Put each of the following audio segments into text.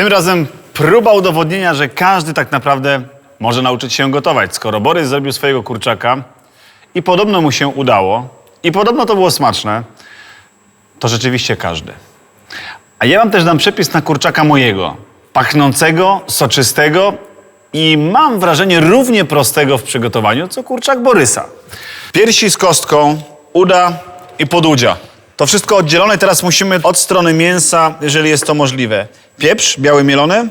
Tym razem próba udowodnienia, że każdy tak naprawdę może nauczyć się gotować. Skoro Borys zrobił swojego kurczaka i podobno mu się udało, i podobno to było smaczne, to rzeczywiście każdy. A ja wam też dam przepis na kurczaka mojego. Pachnącego, soczystego i mam wrażenie równie prostego w przygotowaniu, co kurczak Borysa. Piersi z kostką, uda i podudzia. To wszystko oddzielone. Teraz musimy od strony mięsa, jeżeli jest to możliwe. Pieprz biały mielony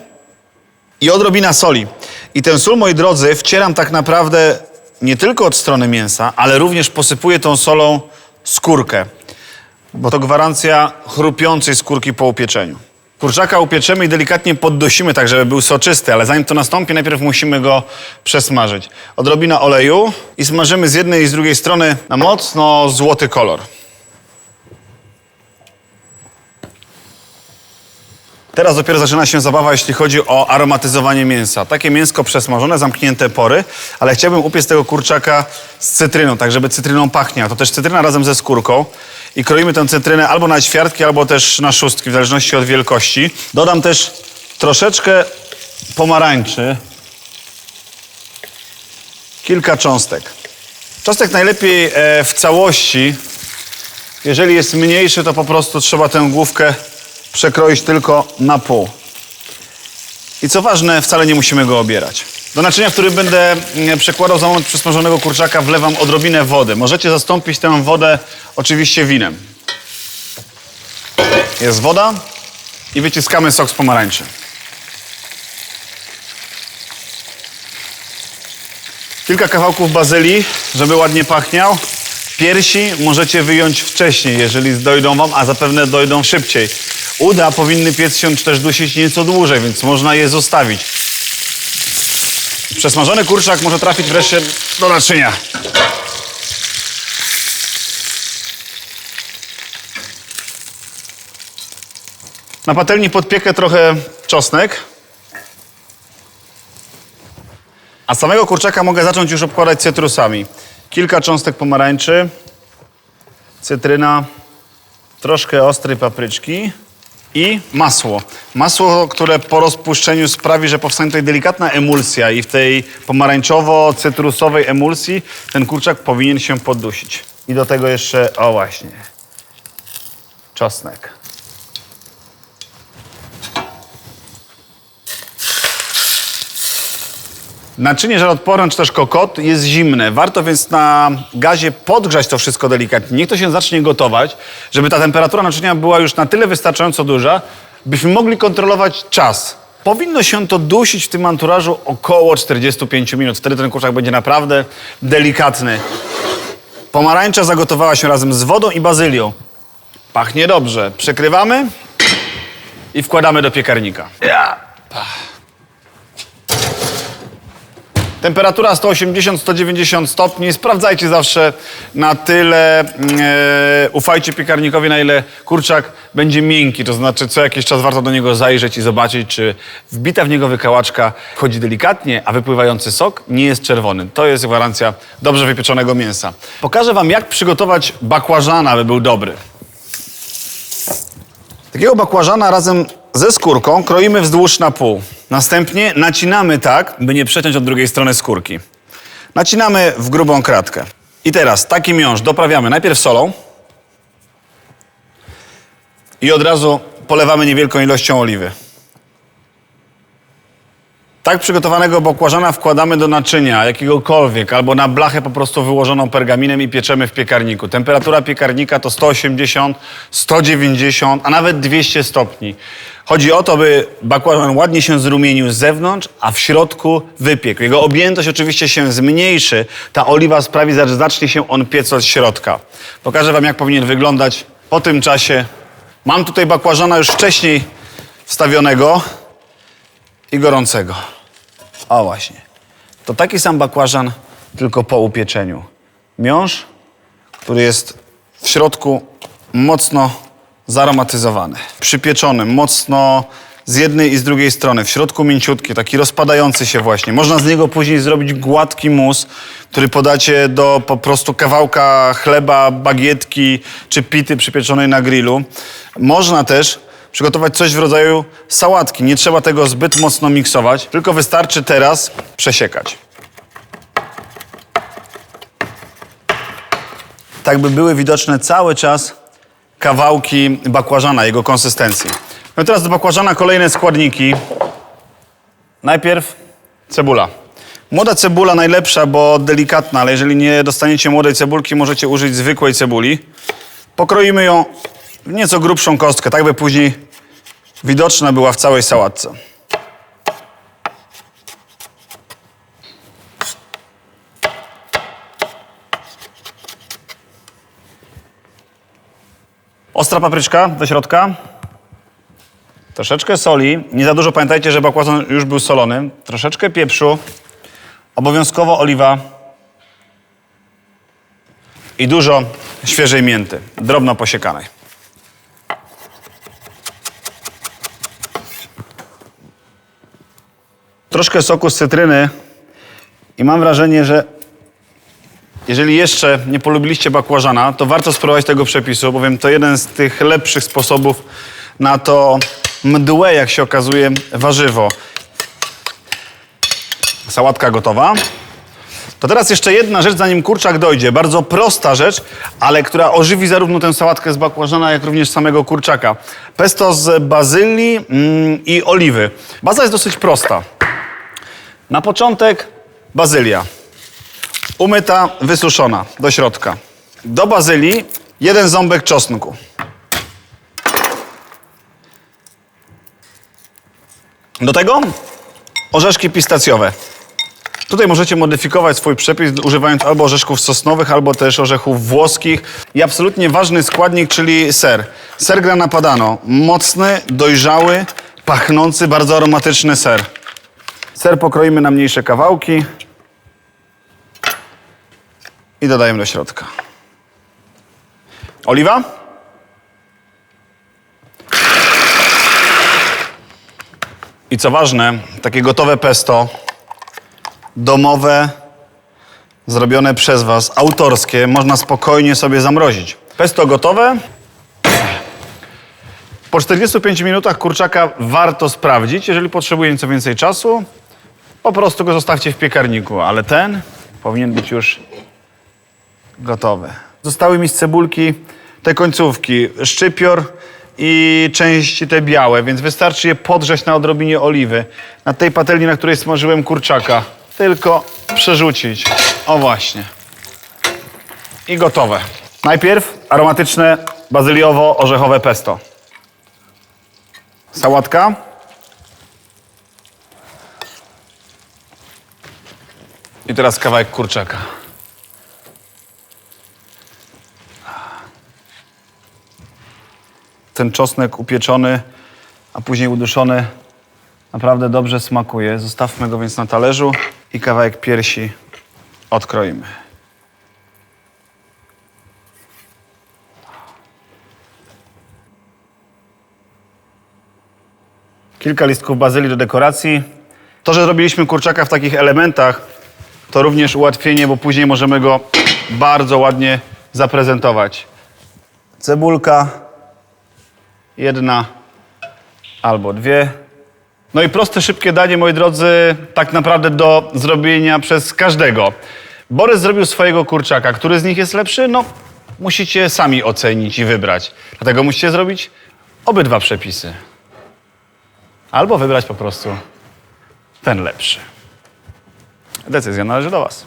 i odrobina soli. I ten sól, moi drodzy, wcieram tak naprawdę nie tylko od strony mięsa, ale również posypuję tą solą skórkę bo to gwarancja chrupiącej skórki po upieczeniu. Kurczaka upieczemy i delikatnie poddusimy, tak żeby był soczysty, ale zanim to nastąpi, najpierw musimy go przesmażyć. Odrobina oleju i smażymy z jednej i z drugiej strony na mocno złoty kolor. Teraz dopiero zaczyna się zabawa, jeśli chodzi o aromatyzowanie mięsa. Takie mięsko przesmażone, zamknięte pory, ale chciałbym upiec tego kurczaka z cytryną, tak żeby cytryną pachniał. To też cytryna razem ze skórką. I kroimy tę cytrynę albo na ćwiartki, albo też na szóstki, w zależności od wielkości. Dodam też troszeczkę pomarańczy. Kilka cząstek. Cząstek najlepiej e, w całości. Jeżeli jest mniejszy, to po prostu trzeba tę główkę przekroić tylko na pół. I co ważne, wcale nie musimy go obierać. Do naczynia, w którym będę mm, przekładał za moment przysmażonego kurczaka, wlewam odrobinę wody. Możecie zastąpić tę wodę oczywiście winem. Jest woda i wyciskamy sok z pomarańczy. Kilka kawałków bazylii, żeby ładnie pachniał. Piersi możecie wyjąć wcześniej, jeżeli dojdą wam, a zapewne dojdą szybciej. Uda powinny piec się też dusić nieco dłużej, więc można je zostawić. Przesmażony kurczak może trafić wreszcie do naczynia. Na patelni podpiekę trochę czosnek. A samego kurczaka mogę zacząć już obkładać cytrusami. Kilka cząstek pomarańczy, cytryna, troszkę ostrej papryczki i masło. Masło, które po rozpuszczeniu sprawi, że powstanie tutaj delikatna emulsja i w tej pomarańczowo-cytrusowej emulsji ten kurczak powinien się poddusić. I do tego jeszcze, o właśnie, czosnek. Naczynie żaroodporne czy też kokot jest zimne. Warto więc na gazie podgrzać to wszystko delikatnie. Niech to się zacznie gotować, żeby ta temperatura naczynia była już na tyle wystarczająco duża, byśmy mogli kontrolować czas. Powinno się to dusić w tym anturażu około 45 minut. Wtedy ten kurczak będzie naprawdę delikatny. Pomarańcza zagotowała się razem z wodą i bazylią. Pachnie dobrze. Przykrywamy i wkładamy do piekarnika. Temperatura 180-190 stopni. Sprawdzajcie zawsze na tyle, e, ufajcie piekarnikowi, na ile kurczak będzie miękki. To znaczy co jakiś czas warto do niego zajrzeć i zobaczyć, czy wbita w niego wykałaczka wchodzi delikatnie, a wypływający sok nie jest czerwony. To jest gwarancja dobrze wypieczonego mięsa. Pokażę wam, jak przygotować bakłażana, aby był dobry. Takiego bakłażana razem ze skórką kroimy wzdłuż na pół. Następnie nacinamy tak, by nie przeciąć od drugiej strony skórki. Nacinamy w grubą kratkę. I teraz taki miąższ doprawiamy najpierw solą i od razu polewamy niewielką ilością oliwy. Tak przygotowanego bakłażana wkładamy do naczynia jakiegokolwiek albo na blachę po prostu wyłożoną pergaminem i pieczemy w piekarniku. Temperatura piekarnika to 180, 190, a nawet 200 stopni. Chodzi o to, by bakłażan ładnie się zrumienił z zewnątrz, a w środku wypiekł. Jego objętość oczywiście się zmniejszy. Ta oliwa sprawi, że zacznie się on piec od środka. Pokażę wam, jak powinien wyglądać po tym czasie. Mam tutaj bakłażana już wcześniej wstawionego i gorącego. O właśnie. To taki sam bakłażan, tylko po upieczeniu. Miąższ, który jest w środku mocno zaromatyzowany. Przypieczony, mocno z jednej i z drugiej strony. W środku mięciutki, taki rozpadający się właśnie. Można z niego później zrobić gładki mus, który podacie do po prostu kawałka chleba, bagietki czy pity przypieczonej na grillu. Można też przygotować coś w rodzaju sałatki. Nie trzeba tego zbyt mocno miksować, tylko wystarczy teraz przesiekać. Tak by były widoczne cały czas kawałki bakłażana, jego konsystencji. No teraz do bakłażana kolejne składniki. Najpierw cebula. Młoda cebula najlepsza, bo delikatna, ale jeżeli nie dostaniecie młodej cebulki, możecie użyć zwykłej cebuli. Pokroimy ją w nieco grubszą kostkę, tak by później widoczna była w całej sałatce. Ostra papryczka do środka. Troszeczkę soli. Nie za dużo pamiętajcie, że bakłażan już był solony. Troszeczkę pieprzu. Obowiązkowo oliwa. I dużo świeżej mięty, drobno posiekanej. Troszkę soku z cytryny i mam wrażenie, że jeżeli jeszcze nie polubiliście bakłażana, to warto spróbować tego przepisu, bowiem to jeden z tych lepszych sposobów na to mdłe, jak się okazuje, warzywo. Sałatka gotowa. To teraz jeszcze jedna rzecz, zanim kurczak dojdzie. Bardzo prosta rzecz, ale która ożywi zarówno tę sałatkę z bakłażana, jak również samego kurczaka. Pesto z bazylii mm, i oliwy. Baza jest dosyć prosta. Na początek bazylia. Umyta, wysuszona do środka. Do bazylii jeden ząbek czosnku. Do tego orzeszki pistacjowe. Tutaj możecie modyfikować swój przepis używając albo orzeszków sosnowych, albo też orzechów włoskich. I absolutnie ważny składnik, czyli ser. Ser grana padano. Mocny, dojrzały, pachnący, bardzo aromatyczny ser. Ser pokroimy na mniejsze kawałki i dodajemy do środka. Oliwa? I co ważne, takie gotowe pesto, domowe, zrobione przez Was, autorskie, można spokojnie sobie zamrozić. Pesto gotowe. Po 45 minutach kurczaka warto sprawdzić. Jeżeli potrzebuje nieco więcej czasu, po prostu go zostawcie w piekarniku, ale ten powinien być już gotowy. Zostały mi z cebulki te końcówki, szczypior i części te białe, więc wystarczy je podrzeć na odrobinie oliwy. Na tej patelni, na której smażyłem kurczaka. Tylko przerzucić. O właśnie. I gotowe. Najpierw aromatyczne bazyliowo-orzechowe pesto. Sałatka. I teraz kawałek kurczaka. Ten czosnek upieczony, a później uduszony naprawdę dobrze smakuje. Zostawmy go więc na talerzu i kawałek piersi odkroimy. Kilka listków bazylii do dekoracji. To, że zrobiliśmy kurczaka w takich elementach, to również ułatwienie, bo później możemy go bardzo ładnie zaprezentować. Cebulka, jedna albo dwie. No i proste, szybkie danie, moi drodzy, tak naprawdę do zrobienia przez każdego. Borys zrobił swojego kurczaka. Który z nich jest lepszy? No, musicie sami ocenić i wybrać. Dlatego musicie zrobić obydwa przepisy. Albo wybrać po prostu ten lepszy. Decyzja należy do Was.